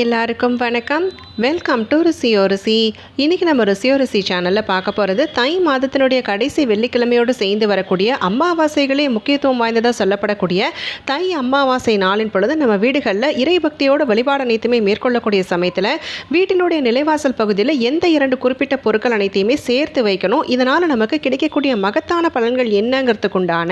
எல்லாருக்கும் வணக்கம். Welcome to ருசியோ ருசி. இன்றைக்கி நம்ம ருசியோ ருசி சேனலில் பார்க்க போகிறது தை மாதத்தினுடைய கடைசி வெள்ளிக்கிழமையோடு சேர்ந்து வரக்கூடிய அமாவாசைகளே முக்கியத்துவம் வாய்ந்ததாக சொல்லப்படக்கூடிய தை அமாவாசை நாளின் பொழுது நம்ம வீடுகளில் இறை பக்தியோடு வழிபாடு அனைத்துமே மேற்கொள்ளக்கூடிய சமயத்தில் வீட்டினுடைய நிலைவாசல் பகுதியில் எந்த இரண்டு குறிப்பிட்ட பொருட்கள் அனைத்தையுமே சேர்த்து வைக்கணும். இதனால் நமக்கு கிடைக்கக்கூடிய மகத்தான பலன்கள் என்னங்கிறதுக்குண்டான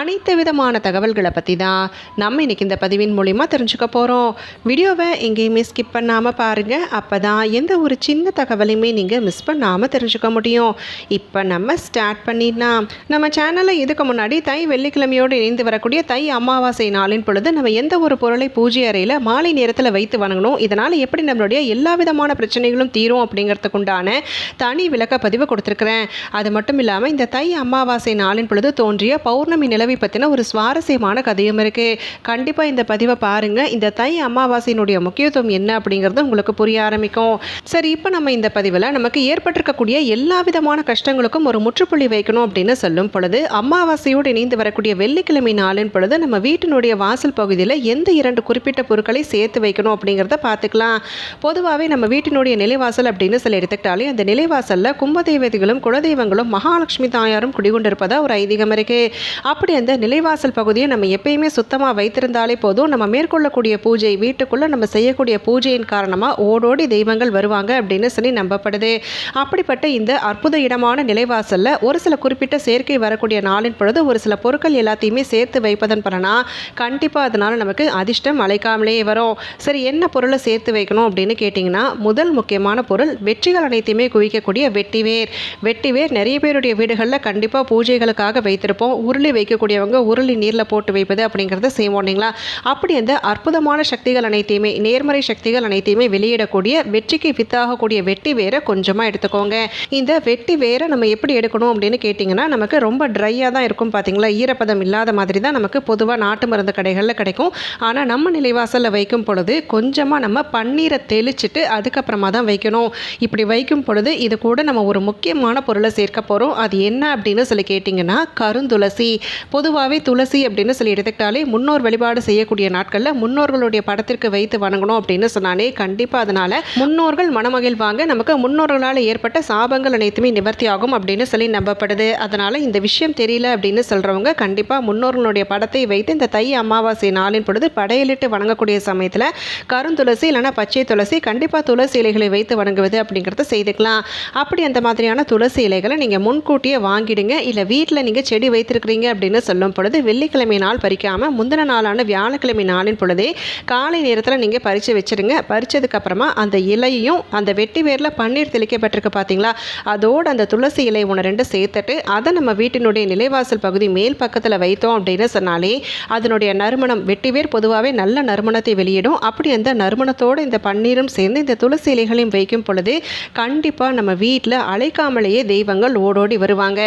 அனைத்து விதமான தகவல்களை பற்றி தான் நம்ம இன்னைக்கு இந்த பதிவின் மூலிமா தெரிஞ்சுக்க போகிறோம் வீடியோவை இங்கே ஸ்கிப் பண்ணாமல் பாருங்கள் அப்போ தான் எந்த ஒரு சின்ன தகவலையுமே நீங்கள் மிஸ் பண்ணாமல் தெரிஞ்சுக்க முடியும். இப்போ நம்ம ஸ்டார்ட் பண்ணிடலாம். நம்ம சேனலில் இதுக்கு முன்னாடி தை வெள்ளிக்கிழமையோடு இணைந்து வரக்கூடிய தை அமாவாசை நாளின் பொழுது நம்ம எந்த ஒரு பொருளை பூஜை அறையில் மாலை நேரத்தில் வைத்து வணங்கணும்? இதனால் எப்படி நம்மளுடைய எல்லா விதமான பிரச்சனைகளும் தீரும் அப்படிங்கிறதுக்குண்டான தனி விளக்க பதிவு கொடுத்துருக்குறேன். அது மட்டும் இல்லாமல் இந்த தை அமாவாசை நாளின் பொழுது தோன்றிய பௌர்ணமி நிலவை பற்றின ஒரு சுவாரஸ்யமான கதையும் இருக்குது கண்டிப்பாக இந்த பதிவை பாருங்கள் இந்த தை அமாவாசையினுடைய முக்கியத்துவம் என்ன அப்படிங்கிறது உங்களுக்கு புரிய ஆரம்பிக்கும். சரி இப்போ நம்ம இந்த பதிவில் நமக்கு ஏற்பட்டிருக்கக்கூடிய எல்லா விதமான கஷ்டங்களுக்கும் ஒரு முற்றுப்புள்ளி வைக்கணும் அப்படின்னு சொல்லும் பொழுது அமாவாசையோடு இணைந்து வரக்கூடிய வெள்ளிக்கிழமை நாளின் பொழுது நம்ம வீட்டினுடைய வாசல் பகுதியில் எந்த இரண்டு குறிப்பிட்ட பொருட்களை சேர்த்து வைக்கணும் அப்படிங்கிறத பார்த்துக்கலாம். பொதுவாகவே நம்ம வீட்டினுடைய நிலைவாசல் அப்படின்னு சொல்லி எடுத்துக்கிட்டாலே அந்த நிலைவாசலில் கும்பதெய்வதிகளும் குலதெய்வங்களும் மகாலட்சுமி தாயாரும் குடிகொண்டிருப்பதா ஒரு ஐதீகம் இருக்கு. அப்படி அந்த நிலைவாசல் பகுதியை நம்ம எப்பயுமே சுத்தமாக வைத்திருந்தாலே போதும். நம்ம மேற்கொள்ளக்கூடிய பூஜை வீட்டுக்குள்ளே நம்ம செய்யக்கூடிய பூஜையின் காரணமாக ஓடோடி தெய்வங்கள் வருவாங்க அப்படின்னு சொல்லி நம்பப்படுது. அப்படிப்பட்ட இந்த அற்புத இடமான நிலைவாசலில் ஒரு சில குறிப்பிட்ட சேர்க்கை வரக்கூடிய நாளின் பொழுது ஒரு சில பொருட்கள் எல்லாத்தையுமே சேர்த்து வைப்பதன் பலனா கண்டிப்பாக அதனால் நமக்கு அதிர்ஷ்டம் அழைக்காமலே வரும். சரி என்ன பொருளை சேர்த்து வைக்கணும் அப்படின்னு கேட்டிங்கன்னா முதல் முக்கியமான பொருள் வெற்றிகள் அனைத்தையுமே குவிக்கக்கூடிய வெட்டிவேர். வெட்டிவேர் நிறைய பேருடைய வீடுகளில் கண்டிப்பாக பூஜைகளுக்காக வைத்திருப்போம். உருளி வைக்கக்கூடியவங்க உருளி நீரில் போட்டு வைப்பது அப்படிங்கிறத செய்வோம் இல்லைங்களா? அப்படி அந்த அற்புதமான சக்திகள் அனைத்தையுமே நேர்மறை சக்திகள் அனைத்தையுமே வெளியிடக்கூடிய வெற்றிக்கு வித்தாகக்கூடிய வெட்டி வேரை கொஞ்சமாக எடுத்துக்கோங்க. இந்த வெட்டி வேரை நம்ம எப்படி எடுக்கணும் அப்படின்னு கேட்டிங்கன்னா நமக்கு ரொம்ப ட்ரையாக தான் இருக்கும் பார்த்தீங்களா ஈரப்பதம் இல்லாத மாதிரி தான் நமக்கு பொதுவாக நாட்டு மருந்து கடைகளில் கிடைக்கும். ஆனால் நம்ம நிலைவாசலில் வைக்கும் பொழுது கொஞ்சமாக நம்ம பன்னீரை தெளிச்சிட்டு அதுக்கப்புறமா தான் வைக்கணும். இப்படி வைக்கும் பொழுது இது கூட நம்ம ஒரு முக்கியமான பொருளை சேர்க்க போகிறோம் அது என்ன அப்படின்னு சொல்லி கேட்டிங்கன்னா கருந்துளசி. பொதுவாகவே துளசி அப்படின்னு சொல்லி எடுத்துக்கிட்டாலே முன்னோர் வழிபாடு செய்யக்கூடிய நாட்களில் முன்னோர்களுடைய படத்திற்கு வைத்து வணங்கணும் அப்படின்னு அப்படின்னு சொன்னானே கண்டிப்பாக அதனால் முன்னோர்கள் மனமகிழ்வாங்க. நமக்கு முன்னோர்களால் ஏற்பட்ட சாபங்கள் அனைத்துமே நிவர்த்தி ஆகும் அப்படின்னு சொல்லி நம்பப்படுது. அதனால் இந்த விஷயம் தெரியல அப்படின்னு சொல்கிறவங்க கண்டிப்பாக முன்னோர்களுடைய படத்தை வைத்து இந்த தை அமாவாசை நாளின் பொழுது படையலிட்டு வணங்கக்கூடிய சமயத்தில் கருந்துளசி இல்லைனா பச்சை துளசி கண்டிப்பாக துளசி இலைகளை வைத்து வணங்குவது அப்படிங்கிறத செய்துக்கலாம். அப்படி அந்த மாதிரியான துளசி இலைகளை நீங்கள் முன்கூட்டியே வாங்கிடுங்க. இல்லை வீட்டில் நீங்கள் செடி வைத்திருக்கிறீங்க அப்படின்னு சொல்லும் பொழுது வெள்ளிக்கிழமை நாள் பறிக்காமல் முந்தின நாளான வியாழக்கிழமை நாளின் பொழுதே காலை நேரத்தில் நீங்கள் பறிச்சு பறித்து வச்சுருங்க. பறித்ததுக்கப்புறமா அந்த இலையையும் அந்த வெட்டி வேரில் பன்னீர் தெளிக்கப்பட்டிருக்கு பார்த்தீங்களா அதோடு அந்த துளசி இலை ஒன்று ரெண்டு சேர்த்துட்டு அதை நம்ம வீட்டினுடைய நிலைவாசல் பகுதி மேல் பக்கத்தில் வைத்தோம் அப்படின்னு சொன்னாலே அதனுடைய நறுமணம் வெட்டிவேர் பொதுவாகவே நல்ல நறுமணத்தை வெளியிடும். அப்படி அந்த நறுமணத்தோடு இந்த பன்னீரும் சேர்ந்து இந்த துளசி இலைகளையும் வைக்கும் பொழுது கண்டிப்பாக நம்ம வீட்டில் அழைக்காமலேயே தெய்வங்கள் ஓடோடி வருவாங்க.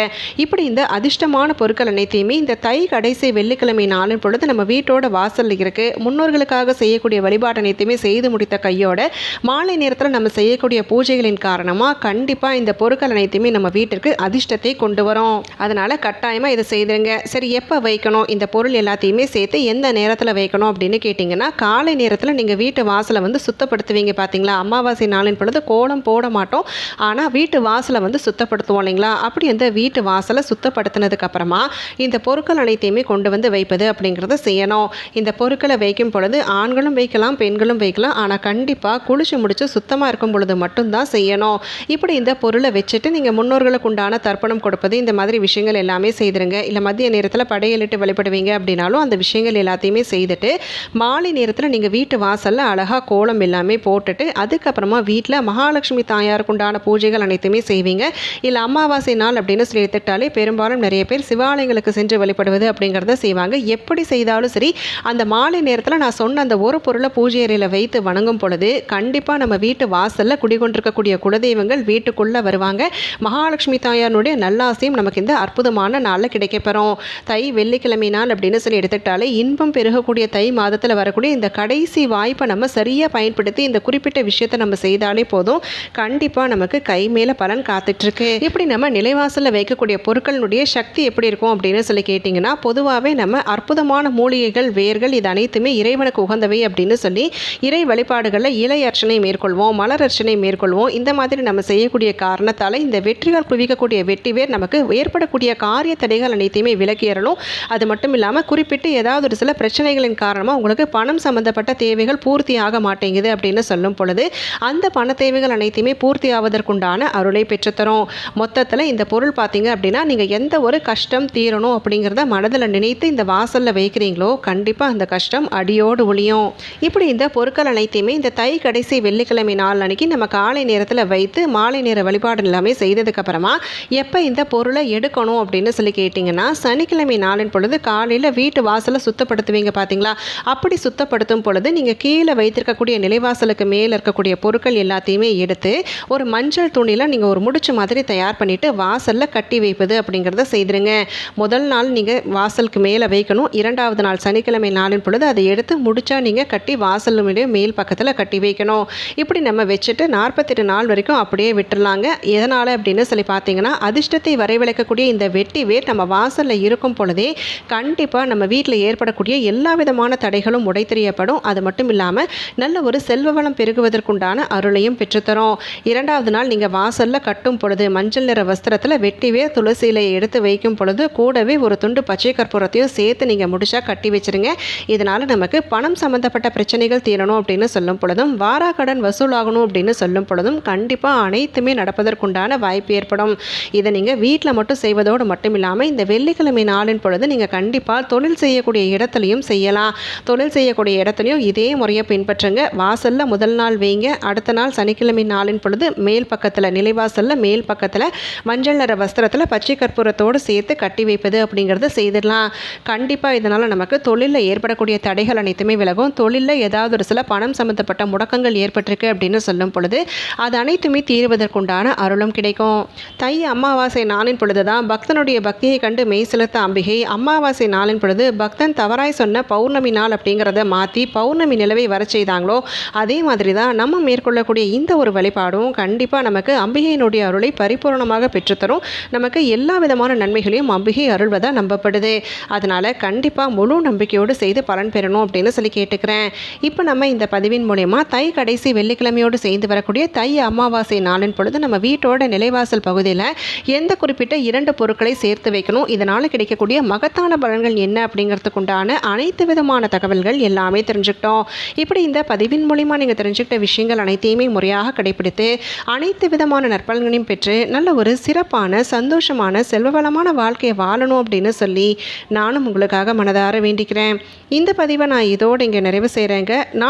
இப்படி இந்த அதிர்ஷ்டமான பொருட்கள் அனைத்தையுமே இந்த தை கடைசி வெள்ளிக்கிழமை நாளின் பொழுது நம்ம வீட்டோட வாசலில் இருக்கு. முன்னோர்களுக்காக செய்யக்கூடிய வழிபாடு அனைத்தையுமே செய்து முடித்த கையோட மாலை நேரத்தில் நம்ம செய்யக்கூடிய பூஜைகளின் காரணமாக கண்டிப்பாக இந்த பொருட்கள் அனைத்தையுமே நம்ம வீட்டிற்கு அதிர்ஷ்டத்தை கொண்டு வரோம். அதனால் கட்டாயமாக இதை செய்திருங்க. சரி எப்போ வைக்கணும்? இந்த பொருள் எல்லாத்தையுமே சேர்த்து எந்த நேரத்தில் வைக்கணும் அப்படின்னு கேட்டிங்கன்னா காலை நேரத்தில் நீங்கள் வீட்டு வாசலை வந்து சுத்தப்படுத்துவீங்க பார்த்தீங்களா அமாவாசை நாளின் பொழுது கோலம் போட மாட்டோம். ஆனால் வீட்டு வாசலை வந்து சுத்தப்படுத்துவோம் இல்லைங்களா? அப்படி அந்த வீட்டு வாசலை சுத்தப்படுத்தினதுக்கு அப்புறமா இந்த பொருட்கள் அனைத்தையுமே கொண்டு வந்து வைப்பது அப்படிங்கிறத செய்யணும். இந்த பொருட்களை வைக்கும் பொழுது ஆண்களும் வைக்கலாம் பெண்களும் வைக்கலாம். ஆனால் கண்டிப்பாக குளிச்சு முடிச்சு சுத்தமாக இருக்கும் பொழுது மட்டும்தான் செய்யணும். இப்படி இந்த பொருளை வச்சுட்டு நீங்கள் முன்னோர்களுக்கு உண்டான தர்ப்பணம் கொடுப்பது இந்த மாதிரி விஷயங்கள் எல்லாமே செய்திருங்க. இல்லை மதிய நேரத்தில் படையலிட்டு வழிபடுவீங்க அப்படின்னாலும் அந்த விஷயங்கள் எல்லாத்தையுமே செய்துட்டு மாலை நேரத்தில் நீங்கள் வீட்டு வாசலில் அழகாக கோலம் எல்லாமே போட்டுட்டு அதுக்கப்புறமா வீட்டில் மகாலட்சுமி தாயாருக்கு உண்டான பூஜைகள் அனைத்துமே செய்வீங்க. இல்லை அமாவாசை நாள் அப்படின்னு சொல்லி எடுத்துக்கிட்டாலே பெரும்பாலும் நிறைய பேர் சிவாலயங்களுக்கு சென்று வழிபடுவது அப்படிங்கிறத செய்வாங்க. எப்படி செய்தாலும் சரி அந்த மாலை நேரத்தில் நான் சொன்ன அந்த ஒரு பொருளை பூஜை அறையில் வைத்து வணங்கும் பொழுது கண்டிப்பாக நம்ம வீட்டு வாசலில் குடிகொண்டிருக்கக்கூடிய குலதெய்வங்கள் வீட்டுக்குள்ளே வருவாங்க. மகாலட்சுமி தாயாருடைய நல்லாசையும் நமக்கு இந்த அற்புதமான நாளில் கிடைக்கப்பெறும். தை வெள்ளிக்கிழமை நாள் அப்படின்னு சொல்லி எடுத்துக்கிட்டாலே இன்பம் பெருகக்கூடிய தை மாதத்தில் வரக்கூடிய இந்த கடைசி வாய்ப்பை நம்ம சரியாக பயன்படுத்தி இந்த குறிப்பிட்ட விஷயத்தை நம்ம செய்தாலே போதும். கண்டிப்பாக நமக்கு கை மேலே பலன் காத்துட்ருக்கு. இப்படி நம்ம நிலைவாசலில் வைக்கக்கூடிய பொருட்களினுடைய சக்தி எப்படி இருக்கும் அப்படின்னு சொல்லி கேட்டிங்கன்னா பொதுவாகவே நம்ம அற்புதமான மூலிகைகள் வேர்கள் இது அனைத்துமே இறைவனுக்கு உகந்தவை அப்படின்னு சொல்லி இறை வழிபாடுகளில் இலை அர்ச்சனை மேற்கொள்வோம் மலர் அர்ச்சனை மேற்கொள்வோம். இந்த மாதிரி நம்ம செய்யக்கூடிய காரணத்தால் இந்த வெற்றிகள் குவிக்கக்கூடிய வெற்றி நமக்கு ஏற்படக்கூடிய காரிய தடைகள் அனைத்தையுமே விலக்கேறணும் அது மட்டும் இல்லாமல் குறிப்பிட்டு ஏதாவது ஒரு சில பிரச்சனைகளின் காரணமாக உங்களுக்கு பணம் சம்பந்தப்பட்ட தேவைகள் பூர்த்தி ஆக மாட்டேங்குது அப்படின்னு சொல்லும் பொழுது அந்த பண தேவைகள் அனைத்தையுமே பூர்த்தி ஆவதற்குண்டான அருளை பெற்றுத்தரும். மொத்தத்தில் இந்த பொருள் பார்த்தீங்க அப்படின்னா நீங்கள் எந்த ஒரு கஷ்டம் தீரணும் அப்படிங்கிறத மனதில் நினைத்து இந்த வாசலில் வைக்கிறீங்களோ கண்டிப்பாக அந்த கஷ்டம் அடியோடு ஒளியும். இப்படி இந்த பொருட்கள் அனைத்தையுமே இந்த தை கடைசி வெள்ளிக்கிழமை நாள் அன்னைக்கு நம்ம காலை நேரத்தில் வைத்து மாலை நேர வழிபாடு எல்லாமே செய்ததுக்கப்புறமா எப்போ இந்த பொருளை எடுக்கணும் அப்படின்னு சொல்லி கேட்டிங்கன்னா சனிக்கிழமை நாளின் பொழுது காலையில் வீட்டு வாசலை சுத்தப்படுத்துவீங்க பார்த்தீங்களா அப்படி சுத்தப்படுத்தும் பொழுது நீங்கள் கீழே வைத்திருக்கக்கூடிய நிலைவாசலுக்கு மேலே இருக்கக்கூடிய பொருட்கள் எல்லாத்தையுமே எடுத்து ஒரு மஞ்சள் துணியில் நீங்கள் ஒரு முடிச்சு மாதிரி தயார் பண்ணிவிட்டு வாசலில் கட்டி வைப்பது அப்படிங்கிறத செய்திருங்க. முதல் நாள் நீங்கள் வாசலுக்கு மேலே வைக்கணும். இரண்டாவது நாள் சனிக்கிழமை நாளின் பொழுது அதை எடுத்து முடிச்சா நீங்கள் கட்டி வாசலுடைய மேல் பக்கத்தில் கட்டி வைக்கணும். இப்படி நம்ம வச்சுட்டு நாற்பத்தெட்டு நாள் வரைக்கும் அப்படியே விட்டுடலாங்க எதனால் அப்படின்னு சொல்லி பார்த்தீங்கன்னா அதிர்ஷ்டத்தை வரைவிளக்கக்கூடிய இந்த வெட்டி வேர் நம்ம வாசலில் இருக்கும் பொழுதே கண்டிப்பாக நம்ம வீட்டில் ஏற்படக்கூடிய எல்லா விதமான தடைகளும் உடைத்தெறியப்படும். அது மட்டும் இல்லாமல் நல்ல ஒரு செல்வ வளம் பெருகுவதற்குண்டான அருளையும் பெற்றுத்தரும். இரண்டாவது நாள் நீங்கள் வாசலில் கட்டும் பொழுது மஞ்சள் நிற வஸ்திரத்தில் வெட்டி வேர் துளசி இலையை எடுத்து வைக்கும் பொழுது கூடவே ஒரு துண்டு பச்சை கற்பூரத்தையும் சேர்த்து நீங்கள் முடிச்சா கட்டி வச்சிருங்க. இதனால் நமக்கு பணம் சம்மந்தப்பட்ட பிரச்சனைகள் தீரணும். அப்படின்னு சொல்லும் பொழுதும் வாரா கடன் வசூலாகணும் அப்படின்னு சொல்லும் பொழுதும் கண்டிப்பாக அனைத்துமே நடப்பதற்குண்டான வாய்ப்பு ஏற்படும். இதை நீங்கள் வீட்டில் மட்டும் செய்வதோடு மட்டும் இல்லாமல் இந்த வெள்ளிக்கிழமை நாளின் பொழுது நீங்கள் கண்டிப்பாக தொழில் செய்யக்கூடிய இடத்துலையும் செய்யலாம். தொழில் செய்யக்கூடிய இடத்துலையும் இதே முறையை பின்பற்றுங்க. வாசலில் முதல் நாள் வைங்க. அடுத்த நாள் சனிக்கிழமை நாளின் பொழுது மேல் பக்கத்தில் நிலைவாசலில் மேல் பக்கத்தில் மஞ்சள் நிற வஸ்திரத்தில் பச்சை கற்பூரத்தோடு சேர்த்து கட்டி வைப்பது அப்படிங்கிறத செய்திடலாம். கண்டிப்பாக இதனால் நமக்கு தொழிலில் ஏற்படக்கூடிய தடைகள் அனைத்துமே விலகும். தொழிலில் ஏதாவது ஒரு சில பணம் சம்மந்தப்பட்ட முடக்கங்கள் ஏற்பட்டிருக்கு அப்படின்னு சொல்லும் பொழுது அது அனைத்துமே தீர்வதற்குண்டான அருளும் கிடைக்கும். தை அமாவாசை நாளின் பொழுது தான் பக்தனுடைய பக்தியை கண்டு மெய் செலுத்த அம்பிகை அமாவாசை நாளின் பொழுது பக்தன் தவறாய் சொன்ன பௌர்ணமி நாள் அப்படிங்கிறத மாற்றி பௌர்ணமி நிலவை வர செய்தாங்களோ அதே மாதிரி தான் நம்ம மேற்கொள்ளக்கூடிய இந்த ஒரு வழிபாடும் கண்டிப்பாக நமக்கு அம்பிகையினுடைய அருளை பரிபூர்ணமாக பெற்றுத்தரும். நமக்கு எல்லா விதமான நன்மைகளையும் அம்பிகை அருள்வதாக நம்பப்படுது. அதனால் கண்டிப்பாக முழு நம்பிக்கையோடு செய்து பலன் பெறணும் அப்படின்னு சொல்லி கேட்டுக்கிறேன். இப்போ நம்ம இந்த பதிவின் மூலயமா தை கடைசி வெள்ளிக்கிழமையோடு சேர்ந்து வரக்கூடிய தை அமாவாசை நாளின் பொழுது நம்ம வீட்டோட நிலைவாசல் பகுதியில் எந்த குறிப்பிட்ட இரண்டு பொருட்களை சேர்த்து வைக்கணும் இதனால் கிடைக்கக்கூடிய மகத்தான பலன்கள் என்ன அப்படிங்கிறதுக்கு உண்டான அனைத்து விதமான தகவல்கள் எல்லாமே தெரிஞ்சுக்கிட்டோம். இப்படி இந்த பதிவின் மூலிமா நீங்கள் தெரிஞ்சுக்கிட்ட விஷயங்கள் அனைத்தையுமே முறையாக கடைபிடித்து அனைத்து விதமான நற்பலன்களையும் பெற்று நல்ல ஒரு சிறப்பான சந்தோஷமான செல்வவளமான வாழ்க்கையை வாழணும் அப்படின்னு சொல்லி நானும் உங்களுக்காக மனதார வேண்டிக்கிறேன். இந்த பதிவை நான் இதோடு இங்கே நிறைவு செய்கிறேங்க